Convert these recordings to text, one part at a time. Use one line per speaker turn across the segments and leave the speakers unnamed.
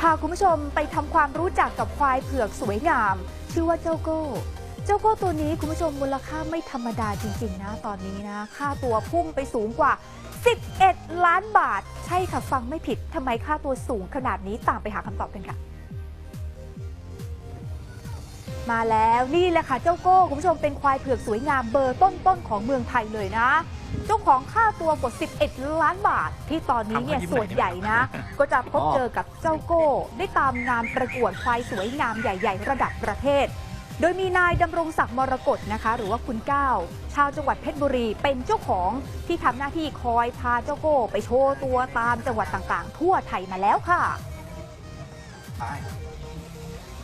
พาคุณผู้ชมไปทำความรู้จักกับควายเผือกสวยงาม ชื่อว่าเจ้าโก้ เจ้าโก้ตัวนี้คุณผู้ชมมูลค่าไม่ธรรมดาจริง ๆ นะ ตอนนี้นะ ค่าตัวพุ่งไปสูงกว่า 11 ล้านบาท ใช่ค่ะ ฟังไม่ผิดทำไมค่าตัวสูงขนาดนี้ตามไปหาคำตอบกันค่ะ มาแล้วนี่แหละค่ะเจ้าโก้คุณผู้ชมเป็นควายเผือกสวยงามเบอร์ต้นๆของเมืองไทยเลยนะ เจ้าของค่าตัวกว่า 11 ล้านบาท ที่ตอนนี้เนี่ย
ทำให้ยิ้ม
ส่วนใหญ่นะ ก็จะพบเจอกับเจ้าโก้ ได้ตามงานประกวดควายสวยงามใหญ่ ๆ ระดับประเทศ โดยมีนายดำรงศักดิ์มรกตนะคะ หรือว่าคุณก้าวชาวจังหวัดเพชรบุรีเป็นเจ้าของที่ทำหน้าที่คอยพาเจ้าโก้ ไปโชว์ตัวตามจังหวัดต่างๆ ทั่วไทยมาแล้วค่ะ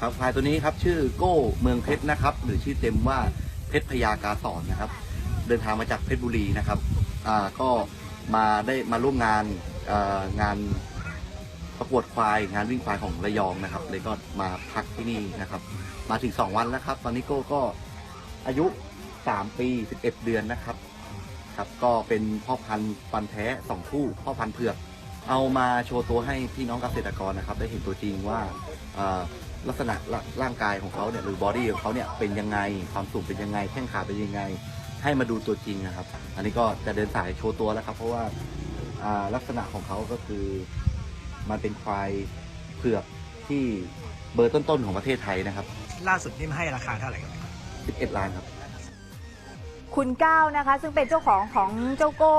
ครับควายตัวนี้ครับชื่อโก้เมืองเพชรนะครับ หรือชื่อเต็มว่าเพชรพยากาสอนนะครับ เดินทางมาจากเพชรบุรีนะครับอ่าก็มาได้มาร่วมงานงานประกวดควายงานวิ่งควายของระยองนะครับ เลยก็มาพักที่นี่นะครับ มาถึง 2 วันแล้วครับ ตอนนี้โก้ก็อายุ 3 ปี 11 เดือนนะครับครับก็เป็นพ่อพันธุ์ฟันแท้สองคู่พ่อพันธุ์เผือก เอามาโชว์ตัวให้พี่น้องเกษตรกรนะครับ ได้เห็นตัวจริงว่า ลักษณะร่าร่างกายของเขาเนี่ยหรือบอดี้ของเขาเนี่ยเป็นยังไงความสูงเป็นยังไง แข้งขาเป็นยังไง ให้มาดูตัวจริงนะครับ อันนี้ก็จะเดินสายโชว์ตัวแล้วครับ เพราะว่าอ่าลักษณะของเขาก็คือมันเป็นควายเผือกที่เบอร์ต้นๆของประเทศไทยนะครับ
ล่าสุดนี่มาให้ราคาเท่าไหร่ครับ
11ล้านครับ
คุณก้าวนะคะ ซึ่งเป็นเจ้าของของเจ้าโก้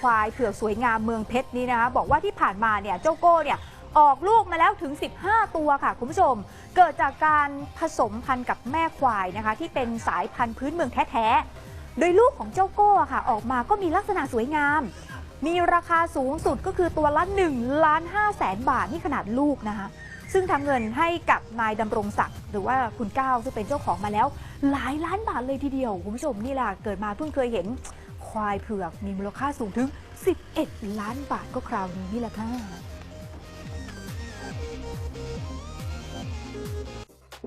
ควายเผือกสวยงามเมืองเพชรนี้นะคะ บอกว่าที่ผ่านมาเนี่ยเจ้าโก้เนี่ย ออกลูกมาแล้วถึง 15 ตัวค่ะ คุณผู้ชม เกิดจากการผสมพันธุ์กับแม่ควายนะคะ ที่เป็นสายพันธุ์พื้นเมืองแท้ๆ โดยลูกของเจ้าโก้ค่ะ ออกมาก็มีลักษณะสวยงาม มีราคาสูงสุดก็คือตัวละ1ล้าน5แสนบาทนี่ขนาดลูกนะคะ ซึ่งทำเงินให้กับนายดำรงศักดิ์หรือว่าคุณก้าวซึ่งเป็นเจ้าของมาแล้ว หลายล้านบาทเลยทีเดียวคุณผู้ชมนี่แหละเกิดมาเพิ่งเคยเห็นควายเผือกมีมูลค่าสูงถึง 11 ล้านบาทก็คราวนี้นี่แหละค่ะ